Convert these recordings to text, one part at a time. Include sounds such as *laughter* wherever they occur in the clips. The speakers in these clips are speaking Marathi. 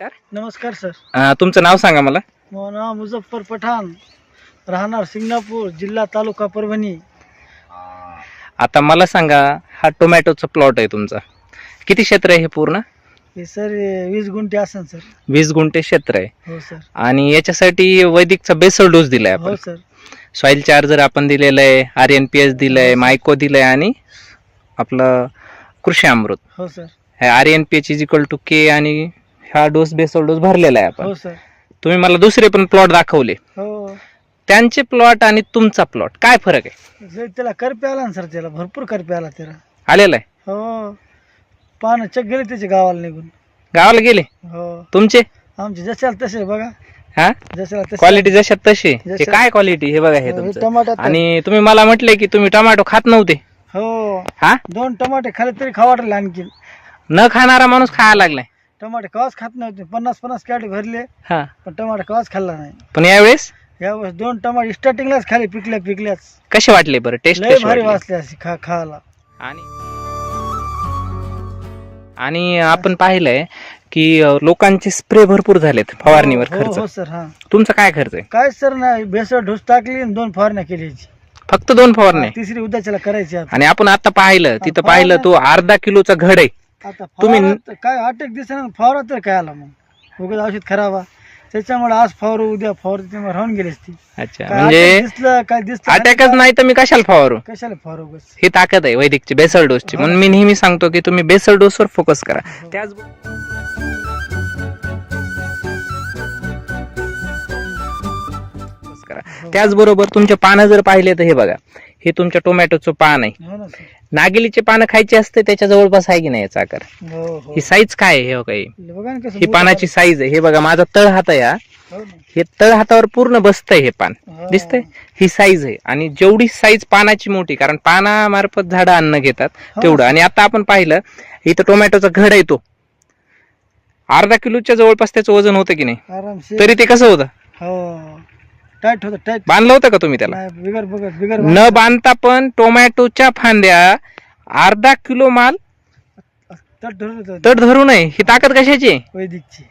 नमस्कार. नमस्कार सर. अं, तुमचं नाव सांगा मला. माझं नाव मुझफ्फर पठाण. राहणार सिंगणापूर जिल्हा तालुका परभणी. आता मला सांगा हा टोमॅटोचा प्लॉट आहे तुमचा. किती क्षेत्र आहे हे पूर्ण? हे सर हे वीस गुंठे असन सर. वीस गुंठे क्षेत्र आहे. हो सर. आणि याच्यासाठी वैदिकचा बेसल डोस दिलाय आपण. हो सर. सॉइल चार्जर आपण दिलेलं आहे आर एन पी एस दिलंय मायको दिलंय आणि आपलं कृषी अमृत. हो sir. R N P H is equal to K आणि हा डोस बेसल डोस भरलेला आहे आपण. हो सर तुम्ही मला दुसरे पण प्लॉट दाखवले. हो. त्यांचे प्लॉट आणि तुमचा प्लॉट काय फरक आहे? त्याला करपे आला ना सर त्याला भरपूर करपे आला त्याला. आलेला आहे? हो. पानं चक गेले त्याच्या गावाला निघून. गावाला गेले? हो. तुमचे? आमचे जशाला तसे बघा. हा? जशाला तसे. क्वालिटी जशा तशी हे काय क्वालिटी हे बघा हे हो, हे तुमचं. टमाटर आणि तुम्ही मला म्हटले की तुम्ही टोमॅटो खात नव्हते. हो. हा? दोन टमाटे खाले तरी खावा वाटले आणखीन. न खाणारा माणूस खायला लागलाय. टमाटे कवाच खात नव्हते. पन्नास पन्नास कॅट भरले हा. पण टमाटे कवाच खाल्ला नाही. पण यावेळेस? यावेळेस दोन टमाटे स्टार्टिंगलाच खाली पिकल्या पिकल्याच. कसे वाटले बरं? टेस्ट लय भारी वाचले असे खा खायला. आणि? आणि आपण पाहिलंय की अं, लोकांचे स्प्रे भरपूर झालेत फवारणीवर हो हो खर्च. सर हा. तुमचा काय खर्च आहे? काय सर नाही बेसळ ढोस टाकली आणि दोन फवारण्या केली याची. फक्त दोन फवारणे तिसरी उद्याच्याला करायची आता. आणि आपण आता पाहिलं तिथं पाहिलं तो अर्धा किलोचा घड. आहे आता तुम्ही- काय आठ एक दिवसानं फवारा तर काय आला मग? उगाच औषध खराबा त्याच्यामुळे आज फवारू उद्या फवारू त्यामुळे राहून गेलीच ती अच्छा काय म्हणजे दिसलं काय दिसलं अटॅकच नाही तर मी कशाला फवारू? कशाला फवारू उगाच? ही ताकद आहे वैदिकची बेसल डोसची म्हणून मी नेहमी सांगतो की तुम्ही बेसल डोसवर फोकस करा. त्याच focus करा. त्याचबरोबर तुमचे पानं जर पाहिले तर हे बघा. हे तुमच्या टोमॅटोचं पान आहे. हो ना सर. नागिलीचे पानं खायचे असते त्याच्या जवळपास आहे की नाही याचा आकार? हो हो. ही साईज काय आहे हे बघा ही. बघा ना कसं ही पानाची साईज आहे. हे बघा माझा तळ हात आहे हा. हो ना. हे तळ हातावर पूर्ण बसतंय हे पान. हो. दिसतंय? ही साईज आहे. आणि जेवढी साईज पानाची मोठी कारण पानामार्फत झाडं अन्न घेतात. तेवढं. आणि आता आपण पाहिलं इथं टोमॅटोचा घड आहे तो अर्धा किलोच्या जवळपास त्याचं वजन होतं की नाही? आरामशीर. तरी ते कसं होतं? हो. टाईट होतं टाईट बांधलं होतं का तुम्ही त्याला? नाही बिगर बघत बिगर न बांधता पण टोमॅटोच्या फांद्या अर्धा किलो माल तट धरून होतं. तट धरू नये ही ताकद कशाची आहे? वैदिकची.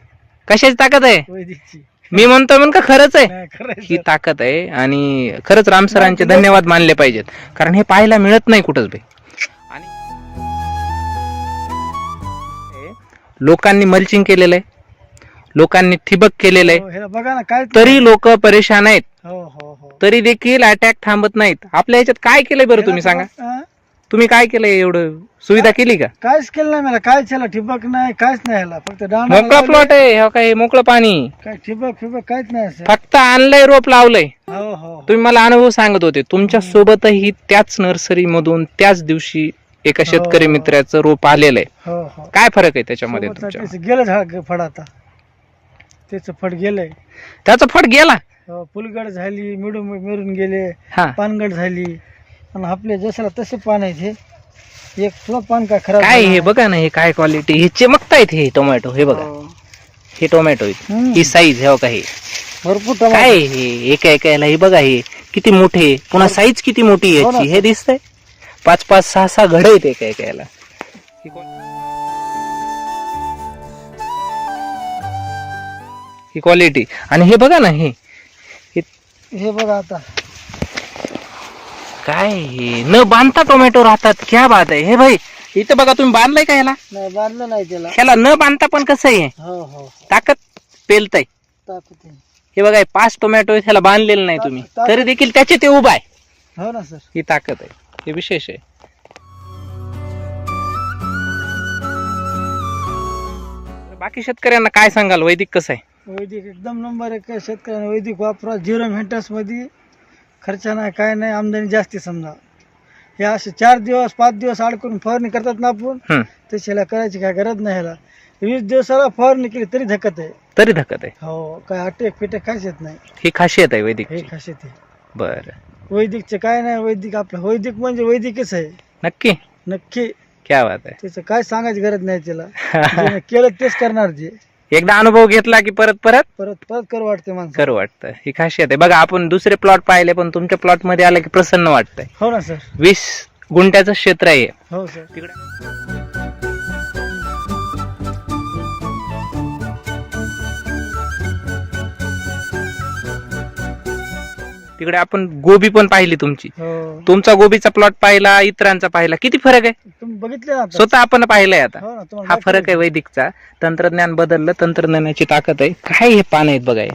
कशाची ताकद आहे? वैदिकची. मी म्हणतो म्हण का खरंच आहे? नाही ही. ताकद आहे आणि खरंच रामसरांचे धन्यवाद मानले पाहिजेत. कारण हे पाहायला मिळत नाही कुठंच बे. आणि लोकांनी मल्चिंग केलेलं आहे. लोकांनी ठिबक केलेलं आहे. हो, ह्याला बघा ना काय तरी लोक परेशान आहेत. हो हो हो. तरी देखील अटॅक थांबत नाहीत. आपल्या ह्याच्यात काय केलंय बरं तुम्ही सांगा? हा? तुम्ही काय केलंय एवढं? सुविधा केली का? काहीच केलं नाही मला. कायच ह्याला ठिबक नाही काहीच नाही ह्याला फक्त मोकळा प्लॉट आहे? हे काय मोकळं पाणी. काय ठिबक फिबक काहीच नाही फक्त आणलंय रोप लावलंय. हो हो हो. तुम्ही मला अनुभव सांगत होते. तुमच्या सोबतही त्याच नर्सरी मधून त्याच दिवशी एका शेतकरी मित्राचं रोप आलेलं आहे. हो हो. काय फरक आहे त्याच्यामध्ये तुमच्या? गेलं झाड फड आता. त्याचं फड गेलंय. त्याचा फट गेला? हो, फुलगड झाली मिडून मिरून गेले हा. पानगड झाली. आणि आपल्या जशाला तसे पान आहेत हे एक सुद्धा पान काय खराब काय हे बघा ना हे काय क्वालिटी हे चमकतायत हे टोमॅटो हे. बघा. हो. हे टोमॅटो आहेत. हम्म. ही साईज हे बघा हे? भरपूर टमाटर काय हे? एका एकाला हे बघा हे. किती मोठे पुन्हा साईज किती मोठी आहे हो ना, याची हे दिसतंय? पाच पाच सहा सहा घड आहेत एका एकाला ही क्वालिटी आणि हे बघा ना हे. हे बघा आता. काय हे? न बांधता टोमॅटो राहतात. क्या बात आहे. हे भाई इथं बघा तुम्ही बांधलाय का ह्याला नाही बांधलं नाही त्याला. ह्याला न बांधता पण कसं आहे? हो हो हो. ताकद पेलतय. ताकद आहे. हे बघा हे पाच टोमॅटो ह्याला बांधलेलं नाही तुम्ही. ताकद- तरी देखील त्याचे ते उभा आहे. हो ना सर. ही ताकद आहे. हे विशेष आहे. बाकी शेतकऱ्यांना काय सांगाल? वैदिक कसं आहे? वैदिक एकदम नंबर एक शेतकऱ्यांना वैदिक वापरा. झिरो मेंटेनन्समध्ये खर्च नाही काय नाही आमदानी जास्ती समजा. हे असे चार दिवस पाच दिवस अडकून फवारणी करतात ना आपण हम्म. तशाला करायची काय गरज नाही ह्याला. वीस दिवसाला फवारणी केली तरी धकत आहे. तरी धकत आहे. हो काय अटॅक पिटॅक काहीच येत नाही. ही खासियत आहे वैदिक हे खासियत आहे. बर. वैदिकचं काय नाही वैदिक आपलं. वैदिक म्हणजे वैदिकच आहे. नक्की? नक्की. क्या बात आहे. त्याचं काय सांगायची गरज नाही त्याला. *laughs* ज्याने केलं तेच करणार जे. एकदा अनुभव घेतला की परत परत? परत परत करू वाटते माणसं करू वाटतं ही खासियत आहे. बघा आपण दुसरे प्लॉट पाहिले पण तुमच्या प्लॉटमध्ये आलं की प्रसन्न वाटतंय. हो ना सर. वीस गुंठ्याचं क्षेत्र आहे. हो सर. तिकडे तिकडे आपण गोबी पण पाहिली तुमची. हो. तुमचा गोबीचा प्लॉट पाहिला इतरांचा पाहिला किती फरक आहे? तुम्ही बघितले ना आता? स्वतः आपण पाहिलंय आता. हो ना तुम्हाला हा. फरक आहे. वैदिकचा. तंत्रज्ञान बदललं तंत्रज्ञानाची ताकद आहे. काय हे पान आहेत बघा हे.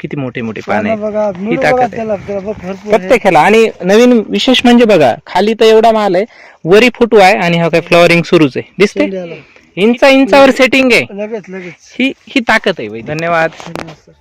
किती मोठे मोठे पान पानं आहेत. बघा ही मुळं ताकद बघा आहे. त्याला त्याला बघ भरपूर आहे. प्रत्येकाला आणि नवीन विशेष म्हणजे बघा खाली तर एवढा माल आहे वरी फुटू आहे आणि हा काय फ्लॉवरिंग सुरूच आहे. दिसते शेंड्याला. इंचा इंचावर सेटिंग आहे. लगेच लगेच. ही ही ताकद आहे वै धन्यवाद. धन्यवाद सर.